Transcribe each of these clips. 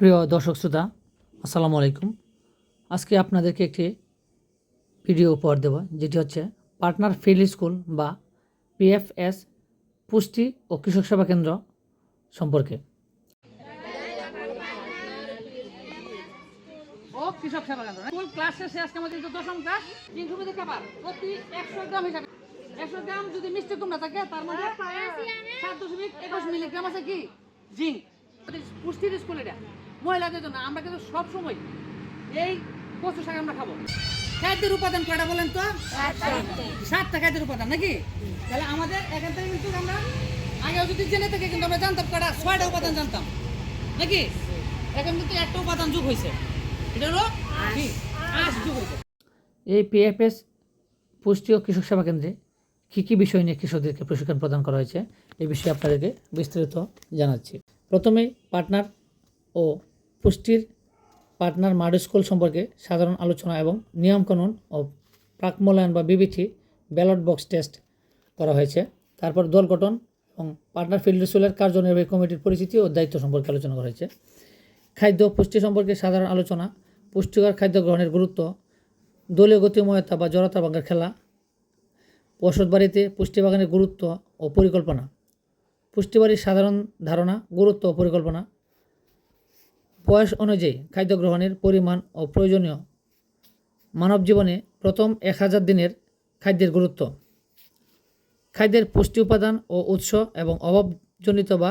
প্রিয় দর্শক শ্রোতা আসসালামু আলাইকুম। আজকে আপনাদেরকে একটি ভিডিও উপহার দেব যেটি হচ্ছে পার্টনার ফিল্ড স্কুল বা পিএফএস পুষ্টি ও কৃষক সেবা কেন্দ্র সম্পর্কে। ও কৃষক সেবা কেন্দ্র স্কুল ক্লাস শেষে আজকে আমাদের দশম ক্লাস তিন রুপিতে খাবার প্রতি একশো গ্রাম হিসাবে। একশো গ্রাম যদি মিষ্টি কুমড়া থাকে তার মধ্যে সাত দশমিক একুশ মিলিগ্রাম আছে কি? জিঙ্ক। পুষ্টির স্কুল এটা। মহিলাদের জন্য আমরা কিন্তু সব সময় এই কচু শাক আমরা খাব। খাদ্যের উপাদান কয়টা বলেন তো? সাতটা। খাদ্যের উপাদান নাকি? তাহলে আমাদের এখান থেকে কিন্তু আমরা আগেও যদি জেনে থেকে কিন্তু আমরা জানতাম কয়টা ছয়টা উপাদান জানতাম। নাকি? এখন কিন্তু একটা উপাদান যোগ হয়েছে এটা হলো আঁশ। যোগ হয়েছে এই পিএফএস পুষ্টি ও কৃষক সেবা কেন্দ্রে কী কী বিষয় নিয়ে কৃষকদেরকে প্রশিক্ষণ প্রদান করা হয়েছে? এই বিষয়ে আপনাদেরকে বিস্তারিত জানাচ্ছি। প্রথমেই পার্টনার ও পুষ্টির পার্টনার মাড স্কুল সম্পর্কে সাধারণ আলোচনা এবং নিয়মকানুন ও প্রাক মূল্যায়ন বা বিবিটি ব্যালট বক্স টেস্ট করা হয়েছে। তারপর দল গঠন এবং পার্টনার ফিল্ড স্কুলের কার্যনির্বাহী কমিটির পরিচিতি ও দায়িত্ব সম্পর্কে আলোচনা করা হয়েছে। খাদ্য পুষ্টি সম্পর্কে সাধারণ আলোচনা, পুষ্টিকর খাদ্য গ্রহণের গুরুত্ব, দলীয় গতিময়তা বা জড়তা ভাঙার খেলা ওষুধ বাড়িতে পুষ্টিবাগানের গুরুত্ব ও পরিকল্পনা। পুষ্টিবাড়ির সাধারণ ধারণা, গুরুত্ব ও পরিকল্পনা বয়স অনুযায়ী খাদ্য গ্রহণের পরিমাণ ও প্রয়োজনীয় মানব জীবনে প্রথম এক হাজার দিনের খাদ্যের গুরুত্ব। খাদ্যের পুষ্টি উপাদান ও উৎস এবং অভাবজনিত বা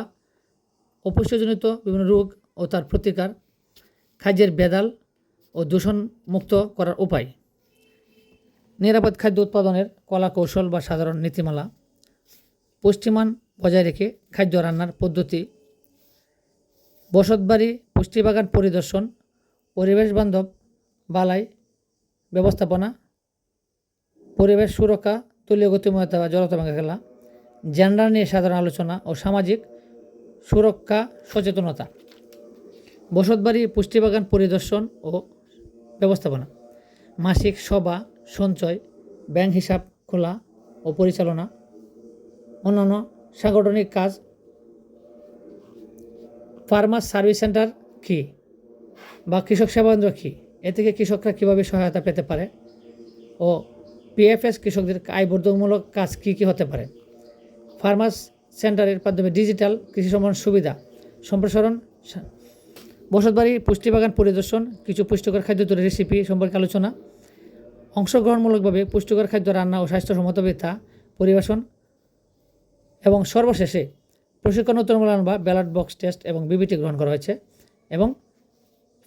অপুষ্টিজনিত বিভিন্ন রোগ ও তার প্রতিকার খাদ্যের বেদাল ও দূষণ মুক্ত করার উপায়। নিরাপদ খাদ্য উৎপাদনের কলা কৌশল বা সাধারণ নীতিমালা। পুষ্টিমান বজায় রেখে খাদ্য রান্নার পদ্ধতি। বসতবাড়ি পুষ্টিবাগান পরিদর্শন, পরিবেশ বান্ধব, বালাই, ব্যবস্থাপনা, পরিবেশ সুরক্ষা তুল্য গতিময়তা বা জড়তা ভাঙা খেলা জেন্ডার নিয়ে সাধারণ আলোচনা ও সামাজিক সুরক্ষা সচেতনতা। বসতবাড়ি পুষ্টিবাগান পরিদর্শন ও ব্যবস্থাপনা। মাসিক সভা, সঞ্চয়, ব্যাংক হিসাব খোলা ও পরিচালনা। অন্যান্য সাংগঠনিক কাজ। ফার্মার সার্ভিস সেন্টার কী? বা কৃষক সেবা কেন্দ্র কী? এ থেকে কৃষকরা কীভাবে সহায়তা পেতে পারে? ও পিএফএস কৃষকদের আয় আয়বর্ধকমূলক কাজ কী কী হতে পারে? ফার্মার্স সেন্টারের মাধ্যমে ডিজিটাল কৃষি সম্মান সুবিধা, সম্প্রসারণ বসতবাড়ি, পুষ্টিবাগান পরিদর্শন, কিছু পুষ্টিকর খাদ্য তৈরির রেসিপি সম্পর্কে আলোচনা, অংশগ্রহণমূলকভাবে পুষ্টিকর খাদ্য রান্না ও স্বাস্থ্যসম্মতভাবে তা পরিবেশন এবং সর্বশেষে প্রশিক্ষণ উত্তরমূল্যায়ন বা ব্যালট বক্স টেস্ট এবং বিবিটি গ্রহণ করা হয়েছে। এবং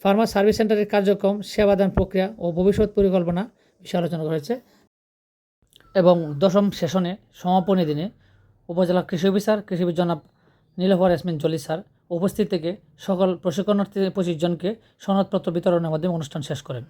ফার্মা সার্ভিস সেন্টারের কার্যক্রম, সেবাদান প্রক্রিয়া ও ভবিষ্যৎ পরিকল্পনা বিষয়ে আলোচনা করেছে এবং দশম সেশনে সমাপনী দিনে উপজেলা কৃষি অফিসার, কৃষিবিদ জনাব নীলফর ইয়াসমিন জলি স্যার উপস্থিত থেকে সকল প্রশিক্ষণার্থী পঁচিশ জনকে সনদপত্র বিতরণের মাধ্যমে অনুষ্ঠান শেষ করেন।